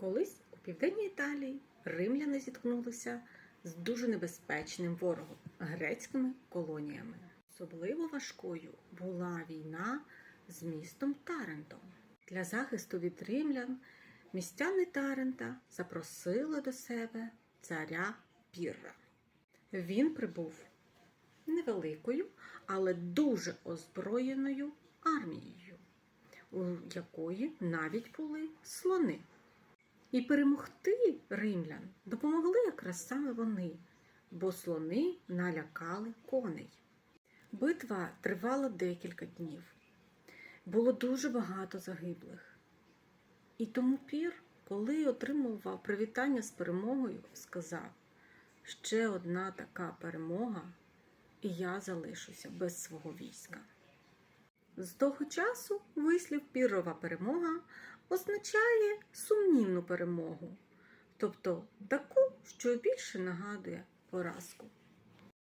Колись у південній Італії римляни зіткнулися з дуже небезпечним ворогом грецькими колоніями. Особливо важкою була війна з містом Тарентом. Для захисту від римлян містяни Тарента запросили до себе царя Пірра. Він прибув невеликою, але дуже озброєною армією, у якої навіть були слони. І перемогти римлян допомогли якраз саме вони, бо слони налякали коней. Битва тривала декілька днів. Було дуже багато загиблих. І тому пір, коли отримував привітання з перемогою, сказав: ще одна така перемога, і я залишуся без свого війська. З того часу вислів пірова перемога означає сумнівну перемогу, тобто таку, що більше нагадує поразку.